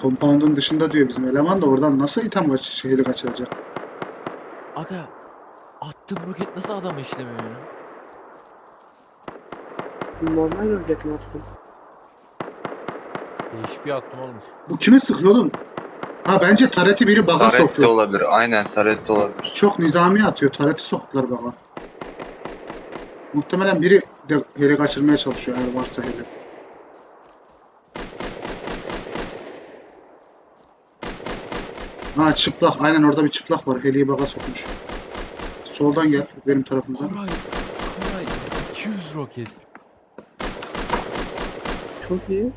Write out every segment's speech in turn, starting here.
Compound'un dışında diyor bizim eleman da oradan nasıl item kaç şehri kaçıracak? Aga attığım roket nasıl adamı işlemiyor ya? Normal görecek mi attım? Değişik bir aklım olmuş. Bu kime sıkıyor oğlum? Ha bence tareti biri baga Taret de sokuyor. olabilir. Aynen taret de olabilir. Çok nizami atıyor. Tareti soktular baga. Muhtemelen biri de heli kaçırmaya çalışıyor eğer varsa heli. Ha çıplak. Aynen orada bir çıplak var. Heliyi baga sokmuş. Soldan gel benim tarafımdan. Koray, Koray 200 roket. Çok iyi.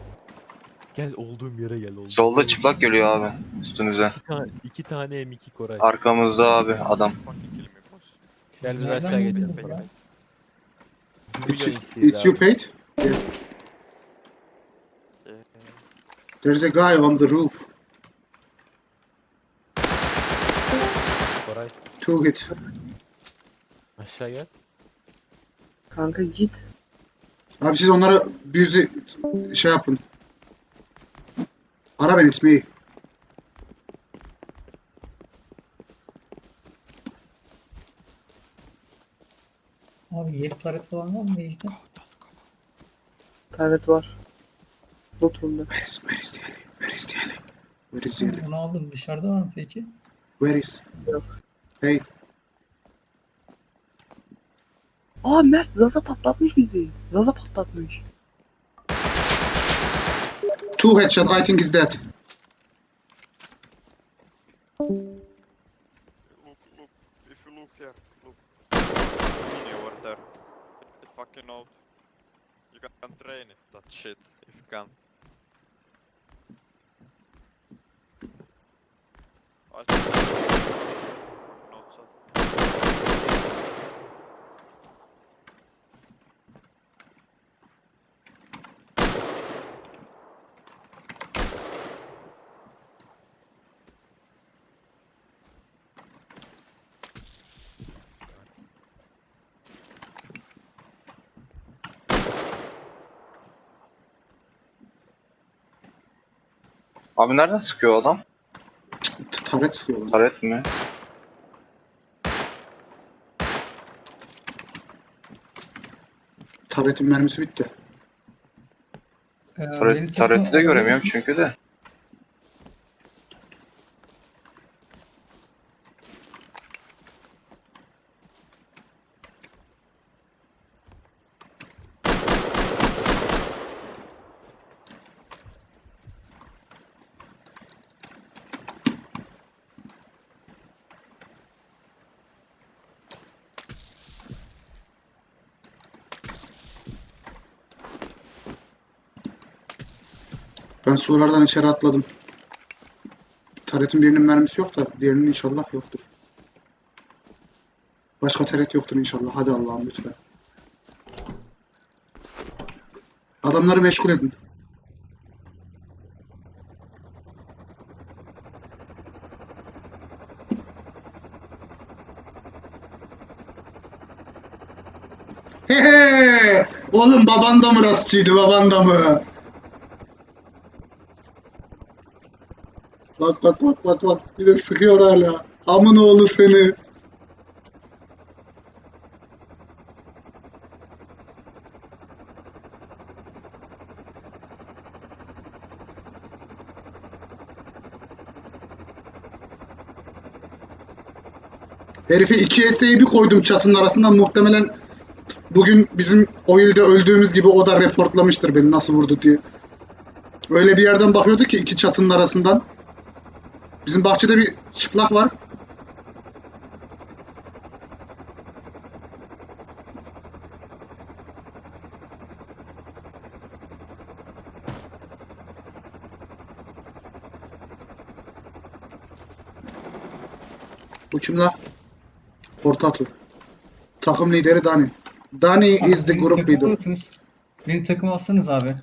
Gel olduğum yere gel. Olduğum Solda yere çıplak geliyor abi üstünüze. İki tane, iki tane M2 Koray. Arkamızda abi adam. Gel biz Nereden aşağı geçelim. Bir It's, it's you paid? Yeah. There's a guy on the roof. Two hit. aşağı gel. Kanka git. Abi siz onlara büyüzü şey yapın. Ara beni it's me. Abi yer taret falan var mı bizde? Taret var. Lotumda. Where is, where is the alley? Where is the alley? Where is the alley? Onu aldım. Dışarıda var mı peki? Where is? Yok. Hey, Aa Mert Zaza patlatmış bizi. Zaza patlatmış. two headshot. I think he's dead. Look, look, if you look here, look. Mini over there. It fucking out. You can train it, that shit, if you can. I Abi nereden sıkıyor adam? Taret sıkıyorlar. Taret mi? Taretin mermisi bitti. Ee, benim Taret, takım- tareti de göremiyorum çünkü de. Ben sulardan içeri atladım. Taretin birinin mermisi yok da diğerinin inşallah yoktur. Başka taret yoktur inşallah. Hadi Allah'ım lütfen. Adamları meşgul edin. Oğlum baban da mı rastçıydı baban da mı? Bak bak bak bak bak bir de sıkıyor hala. Amın oğlu seni. Herifi iki ESA'yı bir koydum çatının arasından muhtemelen bugün bizim o ilde öldüğümüz gibi o da reportlamıştır beni nasıl vurdu diye. Öyle bir yerden bakıyordu ki iki çatının arasından. Bizim bahçede bir çıplak var. Bu kim la? Portato. Takım lideri Dani. Dani Abi is the group leader. Benim takım alsanız abi.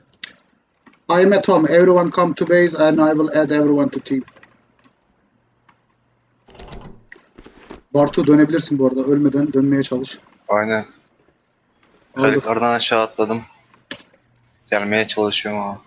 I am at home. Everyone come to base and I will add everyone to team. Bartu dönebilirsin bu arada. Ölmeden dönmeye çalış. Aynen. Aldık. Kayıklardan aşağı atladım. Gelmeye çalışıyorum ama.